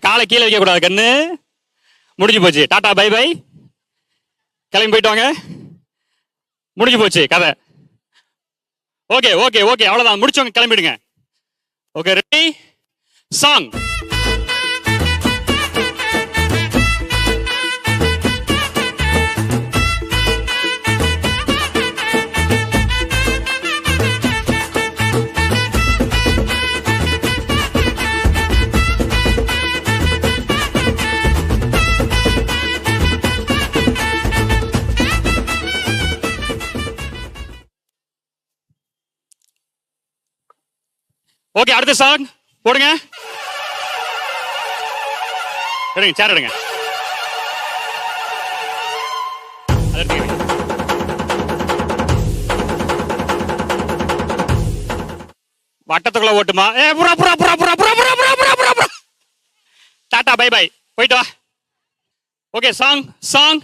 காலை கீழே வைக்க கூடாது கண்ணு. முடிஞ்சு போச்சு. டாடா பை பை கிளம்பி போயிட்டு வாங்க. முடிஞ்சு போச்சு கதை. Okay okay okay. அவ்வளோதான் முடிச்சவங்க கிளம்பிடுங்க. ஓகே ரெடி சாங் ஓகே அடுத்த சாங் போடுங்க. எடுங்க சேர் எடுங்க. வட்டத்துக்குள்ள ஓட்டுமா? ஏ புறா புறா புறா புறா புறா புறா புறா புறா புறா புறா. டாடா பை பை போயிட்டு வா. ஓகே சாங் சாங்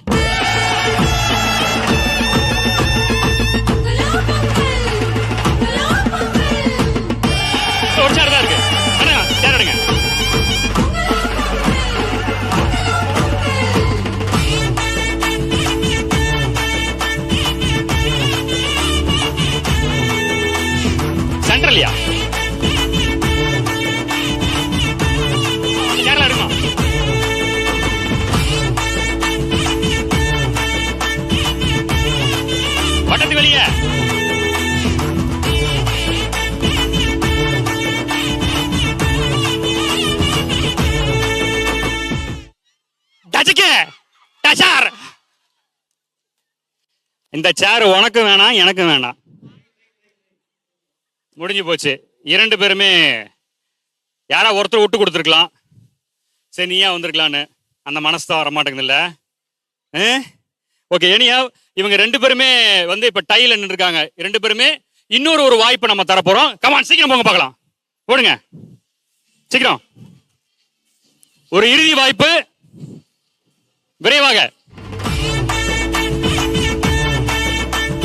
வெளியே. இந்த சேர் உனக்கும் வேணாம் எனக்கும் வேணாம். முடிஞ்சு போச்சு. இரண்டு பேருமே யாரா ஒருத்தர் விட்டு கொடுத்துருக்கலாம். சரி நீயா வந்திருக்கலான்னு. அந்த மனசு தான் வரமாட்டேங்குதுல்ல. ஓகே எனியா இவங்க ரெண்டு பேருமே வந்து இப்ப டைல நின்றுருக்காங்க ரெண்டு பேருமே இன்னொரு ஒரு வாய்ப்பு நம்ம தரப்போறோம். கமான் சீக்கிரம் போங்க பார்க்கலாம். போடுங்க. சீக்கிரம். ஒரு இறுதி வாய்ப்பு. விரைவாக.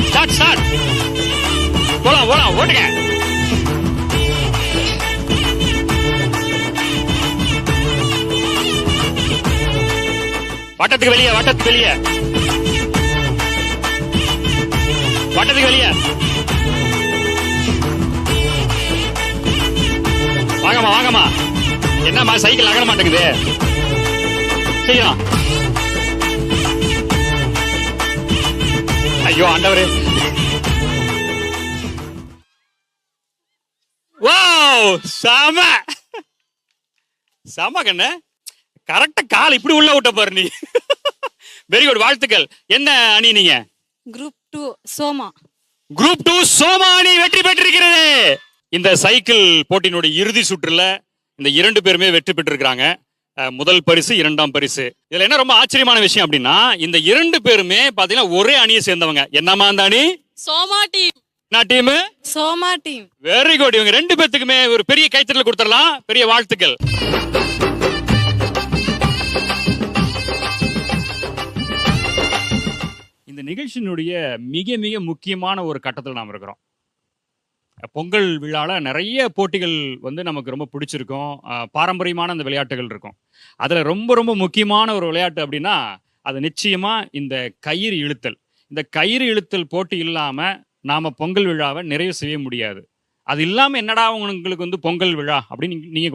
ஸ்டார்ட் ஸ்டார்ட் போலாம் போலாம் ஓட்டுங்க. வட்டத்துக்கு வெளியே வட்டத்துக்கு வெளியே. வட்டத்துக்கு வெளியே வாங்கம்மா வாங்கம்மா. என்னம்மா சைக்கிள் நகர மாட்டேங்குது. சீக்கிரம் ஐயோ ஆண்டவரே. வாவ் செம. செம கண்ணு. கரெக்டா கால் இப்படி உள்ள விட்ட பாரு நீ. வெரி குட் வாழ்த்துக்கள். என்ன அணி நீங்க group two Soma group two Soma அணி வெற்றி பெற்றிருக்கிறது. இந்த சைக்கிள் போட்டியினுடைய இறுதி சுற்றுல இந்த இரண்டு பேருமே வெற்றி பெற்றிருக்கிறாங்க. முதல் பரிசு இரண்டாம் பரிசு. இதுல என்ன ரொம்ப ஆச்சரியமான விஷயம் அப்படின்னா இந்த இரண்டு பேருமே பாத்தீங்கன்னா ஒரே அணியை சேர்ந்தவங்க. என்னமா அந்த அணி? சோமா டீம் நான் team Soma team very good இவங்க ரெண்டு பேத்துக்குமே ஒரு பெரிய கைத்தட்டல் கொடுத்துடலாம். பெரிய வாழ்த்துக்கள். நிகழ்ச்சியினுடைய மிக மிக முக்கியமான ஒரு கட்டத்தில் நாம் இருக்கிறோம். பொங்கல் விழால நிறைய போட்டிகள் வந்து நமக்கு ரொம்ப பிடிச்சிருக்கும். பாரம்பரியமான அந்த விளையாட்டுகள் இருக்கும். அதில் ரொம்ப ரொம்ப முக்கியமான ஒரு விளையாட்டு அப்படின்னா அது நிச்சயமா இந்த கயிறு இழுத்தல். இந்த கயிறு இழுத்தல் போட்டி இல்லாம நாம பொங்கல் விழாவை நிறைவு செய்ய முடியாது. அது இல்லாமல் என்னடா உங்களுக்கு வந்து பொங்கல் விழா அப்படின்னு நீங்கள் நீங்க